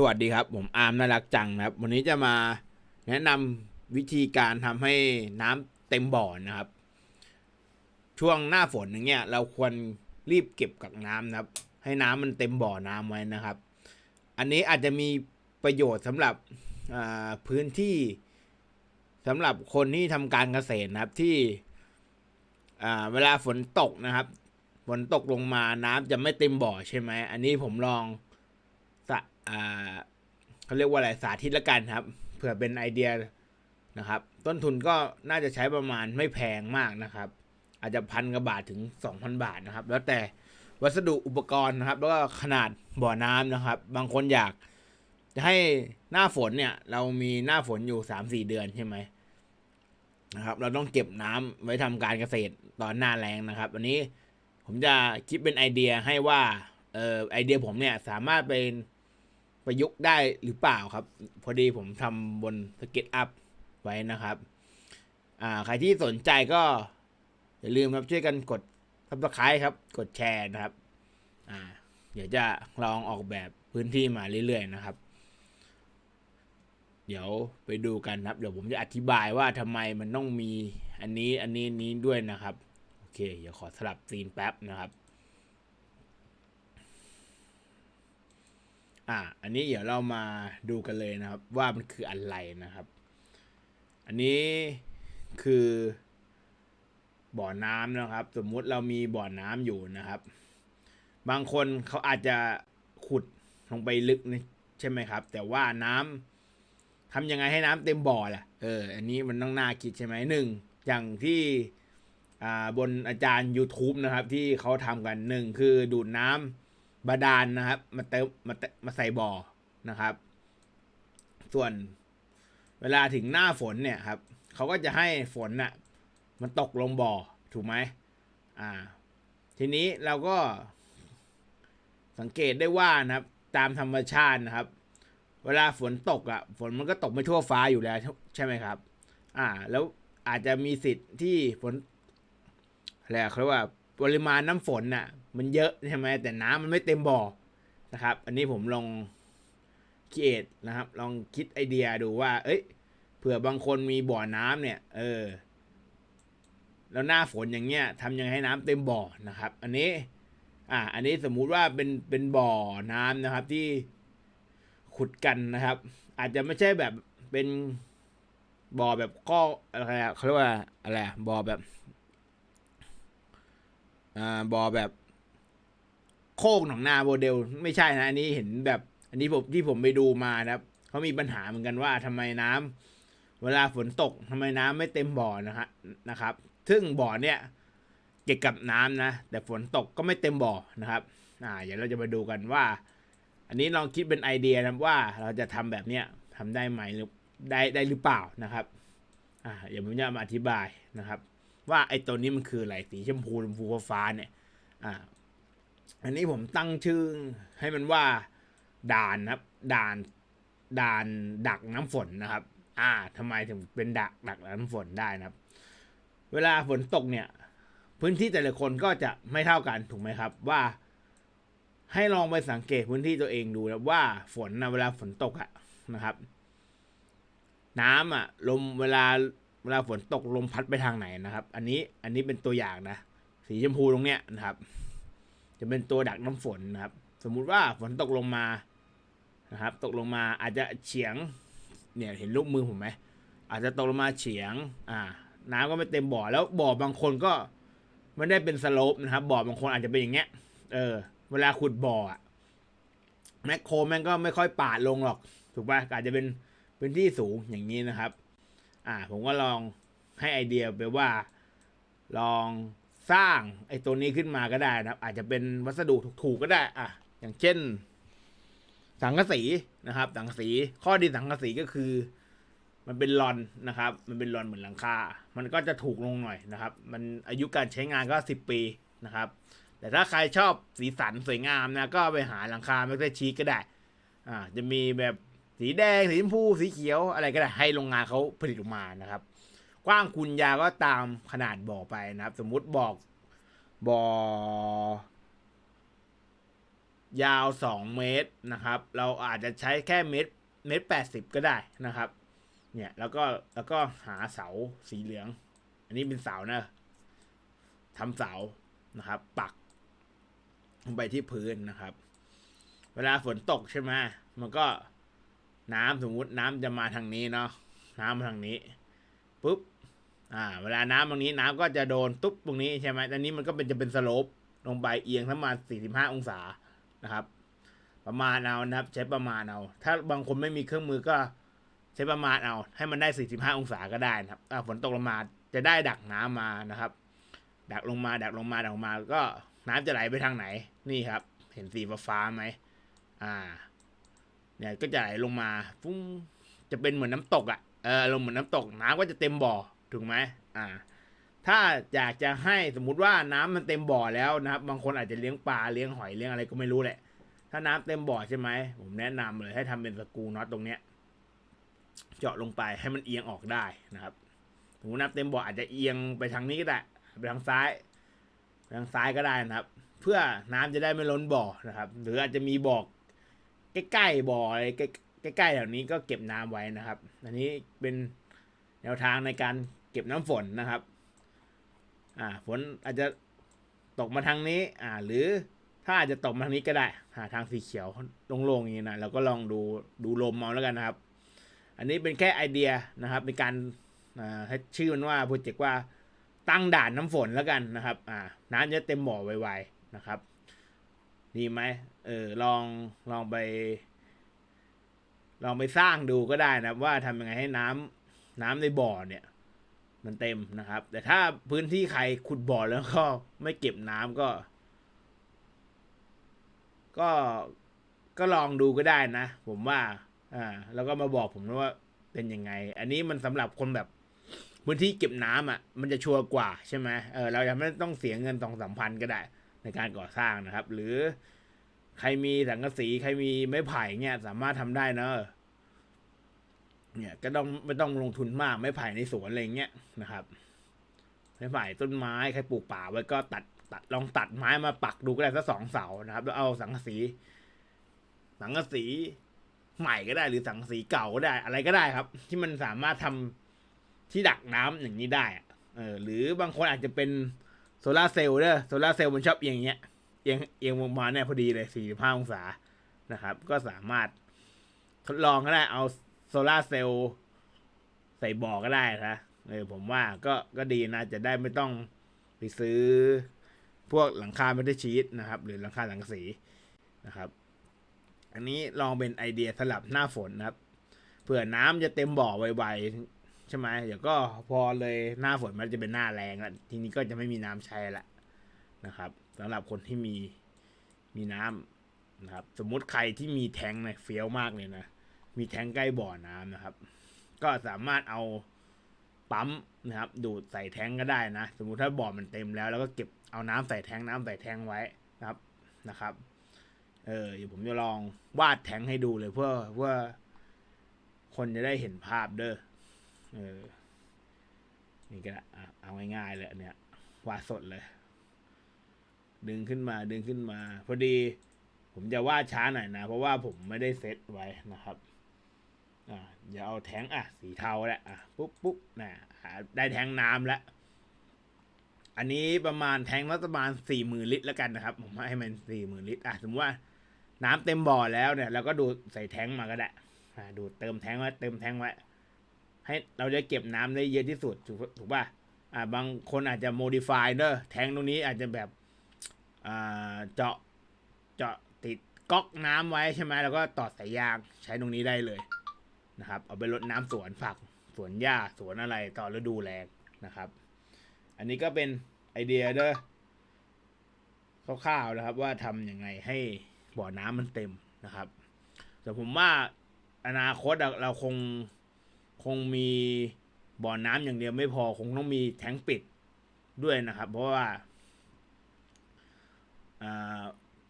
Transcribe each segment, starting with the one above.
สวัสดีครับ ผมอาร์มน่ารักจังนะครับ วันนี้จะมาแนะนำวิธีการทำให้น้ำเต็มบ่อนะครับ ช่วงหน้าฝนอย่างเงี้ยเราควรรีบเก็บกักน้ำนะครับ ให้น้ำมันเต็มบ่อน้ำไว้นะครับ อันนี้อาจจะมีประโยชน์สำหรับพื้นที่สำหรับคนที่ทำการเกษตรนะครับที่เวลาฝนตกนะครับฝนตกลงมาน้ำจะไม่เต็มบ่อใช่ไหมอันนี้ผมลอง อ่าเขาเรียกว่าอะไรสาธิตละกันครับ เผื่อเป็นไอเดียนะครับ ต้นทุนก็น่าจะใช้ประมาณไม่แพงมากนะครับ อาจจะพันกว่าบาทถึง 2,000 บาทนะครับ แล้วแต่วัสดุอุปกรณ์นะครับ แล้วก็ขนาดบ่อน้ำนะครับ บางคนอยากจะให้หน้าฝนเนี่ย เรามีหน้าฝนอยู่3-4เดือนใช่ไหมนะครับ เราต้องเก็บน้ำไว้ทำการเกษตรตอนหน้าแรงนะครับอันนี้ผมจะคิดเป็นไอเดียให้ว่าเออไอเดียผมเนี่ยสามารถเป็น ประยุกต์ได้หรือเปล่าครับ พอดีผมทำบนสเก็ตอัพไว้นะครับ อ่าใครที่สนใจก็อย่าลืมครับช่วยกันกดซับสไครต์ครับ กดแชร์นะครับ อ่า เดี๋ยวจะลองออกแบบพื้นที่มาเรื่อยๆนะครับ เดี๋ยวไปดูกันครับ เดี๋ยวผมจะอธิบายว่าทำไมมันต้องมีอันนี้อันนี้นนี้ด้วยนะครับ โอเค เดี๋ยวขอสลับซีนแป๊บนะครับ อ่า อันนี้เดี๋ยวเรามาดูกันเลยนะครับ ว่ามันคืออะไรนะครับ อันนี้คือบ่อน้ำนะครับ สมมุติเรามีบ่อน้ำอยู่นะครับ บางคนเขาอาจจะขุดลงไปลึกนะใช่ไหมครับ แต่ว่าน้ำทำยังไงให้น้ำเต็มบ่อล่ะเออ อันนี้มันต้องน่าคิดใช่ไหมหนึ่งอย่างที่อ่าบนอาจารย์ YouTube นะครับ ที่เขาทำกันหนึ่งคือดูดน้ำ บาดาลนนะครับมาเติมมาเติมมาใส่บ่อนะครับ ส่วนเวลาถึงหน้าฝนเนี่ยครับเขาก็จะให้ฝนน่ะมันตกลงบ่อถูกไหมอ่า ทีนี้เราก็สังเกตได้ว่านะครับ ตามธรรมชาตินะครับ เวลาฝนตกอะ่ะ ฝนมันก็ตกไม่ทั่วฟ้าอยู่แล้ว ใช่ไหมครับ อ่า แล้วอาจจะมีสิทธิ์ที่ฝนอะไรอะเขาเรียกว่า ปริมาณน้ำฝนน่ะ มันเยอะใช่ไหมแต่น้ำมันไม่เต็มบ่อนะครับ อันนี้ผมลองคิดนะครับ ลองคิดไอเดียดูว่า เอ้ยเผื่อบางคนมีบ่อน้ำเนี่ย เออ แล้วหน้าฝนอย่างเงี้ยทำยังไงให้น้ำเต็มบ่อนะครับ อันนี้ อ่า อันนี้สมมุติว่าเป็นเป็นบ่อน้ำนะครับที่ขุดกันนะครับ อาจจะไม่ใช่แบบเป็นบ่อแบบก็อะไรอะเขาเรียกว่าอะไรบ่อแบบ อ่าบ่อแบบโคกหนองนาโมเดล ไม่ใช่นะ อันนี้เห็นแบบ อันนี้ผมที่ผมไปดูมานะครับเขามีปัญหาเหมือนกันว่าทำไมน้ำเวลาฝนตกทำไมน้ำไม่เต็มบ่อนะฮะนะครับ ซึ่งบ่อเนี่ยเก็บกับน้ำนะ แต่ฝนตกก็ไม่เต็มบ่อนะครับ อ่าเดี๋ยวเราจะมาดูกันว่า อันนี้ลองคิดเป็นไอเดียนะว่าเราจะทำแบบเนี้ยทำได้ไหมหรือได้ได้หรือเปล่านะครับ อ่าเดี๋ยวผมจะมาอธิบายนะครับ ว่าไอ้ตัวนี้มันคืออะไรสีชมพูชมพูฟ้าเนี่ยอ่าอันนี้ผมตั้งชื่อให้มันว่าด่านนะครับ ด่านด่านดักน้ำฝนนะครับ อ่าทำไมถึงเป็นดักดักน้ำฝนได้นะครับ เวลาฝนตกเนี่ย พื้นที่แต่ละคนก็จะไม่เท่ากันถูกไหมครับ ว่า ให้ลองไปสังเกตพื้นที่ตัวเองดูนะว่าฝนนะเวลาฝนตกอะนะครับ น้ำอะลมเวลา วลาฝนตกลมพัดไปทางไหนนะครับ อันนี้อันนี้เป็นตัวอย่างนะ สีชมพูตรงเนี้ยนะครับ จะเป็นตัวดักน้ำฝนนะครับ สมมุติว่าฝนตกลงมานะครับ ตกลงมาอาจจะเฉียง เนี่ยเห็นรูปมือผมไหมอาจจะตกลงมาเฉียง อ่า น้ำก็ไม่เต็มบ่อแล้วบ่อบางคนก็ไม่ได้เป็นสโลปนะครับ บ่อบางคนอาจจะเป็นอย่างเงี้ย เออ เวลาขุดบ่ออะแมคโครแม่งก็ไม่ค่อยปาดลงหรอก ถูกป่ะอาจจะเป็นพื้นที่สูงอย่างนี้นะครับ อ่าผมก็ลองให้ไอเดียไปว่า ลองสร้างไอตัวนี้ขึ้นมาก็ได้นะครับ อาจจะเป็นวัสดุถูกๆก็ได้อะอย่างเช่น สังกะสีนะครับ สังกะสีข้อดีสังกะสีก็คือ มันเป็นลอนนะครับ มันเป็นลอนเหมือนหลังคา มันก็จะถูกลงหน่อยนะครับ มันอายุการใช้งานก็สิบปีนะครับ แต่ถ้าใครชอบสีสันสวยงามนะก็ไปหาหลังคาไม่ได้ชีก็ได้อ่าจะมีแบบ สีแดง สีชมพูสีเขียวอะไรก็ได้ให้โรงงานเขาผลิตออกมานะครับ กว้างคุณยาวก็ตามขนาดบ่อไปนะครับ สมมุติบอกบ่อยาวสองเมตรนะครับ เราอาจจะใช้แค่เมตรเมตรแปดสิบก็ได้นะครับ เนี่ยแล้วก็แล้วก็หาเสาสีเหลือง อันนี้เป็นเสานะทำเสานะครับ ปักลงไปที่พื้นนะครับ เวลาฝนตกใช่ไหมมันก็ น้ำสมมุติน้ำจะมาทางนี้เนาะน้ำมาทางนี้ปุ๊บอ่า เวลาน้ำตรงนี้น้ำก็จะโดนตุ๊บตรงนี้ใช่ไหมตอนนี้มันก็เป็นจะเป็นสโลปลงไปเอียงประมา45 องศานะครับ ประมาณเอานะครับ ใช้ประมาณเอา ถ้าบางคนไม่มีเครื่องมือก็ใช้ประมาณเอา ให้มันได้ 45 องศาก็ได้นะครับอ่าฝนตกลงมาจะได้ดักน้ำมานะครับ ดักลงมาดักลงมาดักลงมา ก็น้ำจะไหลไปทางไหน นี่ครับ เห็นสีฟ้าไหมอ่า เนี่ยก็จะไหลลงมาฟุ้งจะเป็นเหมือนน้ำตกอะ่ะเออลงเหมือนน้ำตกน้ำก็จะเต็มบ่อถูกไหมอ่า ถ้าอยากจะให้สมมุติว่าน้ำมันเต็มบ่อแล้วนะครับ บางคนอาจจะเลี้ยงปลาเลี้ยงหอยเลี้ยงอะไรก็ไม่รู้แหละ ถ้าน้ำเต็มบ่อใช่ไหมผมแนะนำเลยให้ทำเป็นสกูน็อตตรงเนี้ยเจาะลงไปให้มันเอียงออกได้นะครับสมมติน้ำเต็มบ่ออาจจะเอียงไปทางนี้ก็ได้ไปทางซ้ายไปทางซ้ายก็ได้นะครับ เพื่อน้ำจะได้ไม่ล้นบ่อนะครับ หรืออาจจะมีบ่อ ใกล้ๆบ่ออะไรใกล้ๆแถวนี้ก็เก็บน้ำไว้นะครับ อันนี้เป็นแนวทางในการเก็บน้ำฝนนะครับ อ่าฝนอาจจะตกมาทางนี้ อ่า หรือถ้าอาจจะตกมาทางนี้ก็ได้ หาทางสีเขียวโล่งๆอย่างนี้นะเราก็ลองดูดูลมเอาแล้วกันนะครับ อันนี้เป็นแค่ไอเดียนะครับเป็นการอ่าให้ชื่อมันว่าโปรเจกต์ว่าตั้งด่านน้ำฝนแล้วกันนะครับ อ่า น้ำจะเต็มบ่อไวๆนะครับ ดีไหมเออลองลองไป ลองไปสร้างดูก็ได้นะว่าทำยังไงให้น้ำน้ำในบ่อเนี่ย มันเต็มนะครับ แต่ถ้าพื้นที่ใครขุดบ่อแล้วก็ไม่เก็บน้ำก็ ก็ก็ลองดูก็ได้นะ ผมว่า อ่า แล้วก็มาบอกผมนะว่าเป็นยังไง อันนี้มันสำหรับคนแบบพื้นที่เก็บน้ำอะ มันจะชัวร์กว่าใช่ไหมเออเราจะไม่ต้องเสียเงินสองสามพันก็ได้ ในการก่อสร้างนะครับ หรือใครมีสังกะสีใครมีไม้ไผ่เนี่ยสามารถทำได้เนอะเนี่ย ก็ต้องไม่ต้องลงทุนมากไม้ไผ่ในสวนอะไรเงี้ยนะครับไม้ไผ่ต้นไม้ใครปลูกป่าไว้ก็ตัดตัดลองตัดไม้มาปักดูก็ได้สักสองเสานะครับ แล้วเอาสังกะสี สังกะสีใหม่ก็ได้หรือสังกะสีเก่าก็ได้ อะไรก็ได้ครับ ที่มันสามารถทำที่ดักน้ำอย่างนี้ได้เออ หรือบางคนอาจจะเป็น โซลาเซลล์เด้อโซลาเซลล์มันชอบเอียงเงี้ยเอียงเอียงมาเนี่ยพอดีเลย45องศานะครับ ก็สามารถทดลองก็ได้เอาโซลาเซลล์ใส่บ่อก็ได้นะเออผมว่าก็ก็ดีนะจะได้ไม่ต้องไปซื้อพวกหลังคาไม่ได้ชีตนะครับ หรือหลังคาหลังสีนะครับ อันนี้ลองเป็นไอเดียสลับหน้าฝนนะครับเผื่อน้ำจะเต็มบ่อไวๆ ใช่ไหมเดี๋ยวก็พอเลยหน้าฝนมันจะเป็นหน้าแรงแล้วทีนี้ก็จะไม่มีน้ำใช้ละนะครับสำหรับคนที่มีมีน้ำนะครับ สมมุติใครที่มีแทงเนี่ยเฟี้ยวมากเลยนะมีแทงใกล้บ่อน้ำนะครับ ก็สามารถเอาปั๊มนะครับ ดูดใส่แทงก็ได้นะ สมมุติถ้าบ่อมันเต็มแล้ว แล้วก็เก็บเอาน้ำใส่แทงน้ำใส่แทงไว้นะครับนะครับ เออเดี๋ยวผมจะลองวาดแทงให้ดูเลยเพื่อเพื่อคนจะได้เห็นภาพเด้อ เออ นี่ก็อะเอาง่ายๆเลยเนี่ยวาดสดเลย ดึงขึ้นมาดึงขึ้นมา พอดี ผมจะวาดช้าหน่อยนะ เพราะว่าผมไม่ได้เซตไว้นะครับ อ่าเดี๋ยวเอาแทงอะ สีเทาแหละอะปุ๊บปุ๊บนะอะได้แทงน้ำแล้วอันนี้ประมาณแทงค์ละประมาณสี่หมื่นลิตรแล้วกันนะครับ ผมให้มันสี่หมื่นลิตรอะสมมติว่าน้ำเต็มบ่อแล้วเนี่ยเราก็ดูดใส่แทงมาก็ได้ดูดเติมแทงไว้เติมแทงไว้ ให้เราจะเก็บน้ำได้เยอะที่สุดถูกถูกป่ะอ่าบางคนอาจจะโมดิฟายเนอะแทงตรงนี้อาจจะแบบอ่าเจาะเจาะติดก๊อกน้ำไว้ใช่ไหมแล้วก็ต่อสายยางใช้ตรงนี้ได้เลยนะครับ เอาไปรดน้ำสวนผักสวนหญ้าสวนอะไรต่อฤดูแล้งนะครับ อันนี้ก็เป็นไอเดียเด้อคร่าวๆนะครับ ว่าทำยังไงให้บ่อน้ำมันเต็มนะครับ แต่ผมว่าอนาคตเราคง คงมีบ่อน้ำอย่างเดียวไม่พอคงต้องมีแทงปิดด้วยนะครับ เพราะว่า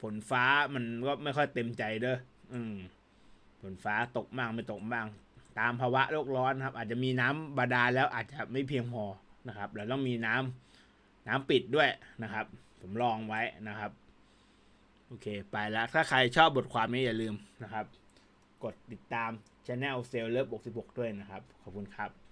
ฝนฟ้ามันก็ไม่ค่อยเต็มใจเด้ออืมฝนฟ้าตกบ้างไม่ตกบ้าง ตามภาวะโลกร้อนครับ อาจจะมีน้ำบาดาลแล้วอาจจะไม่เพียงพอนะครับเราต้องมีน้ำน้ำปิดด้วยนะครับ ผมลองไว้นะครับ โอเค ไปแล้ว ถ้าใครชอบบทความนี้อย่าลืมนะครับ กดติดตามช anel เซลเลิฟ66 ด้วยนะครับ ขอบคุณครับ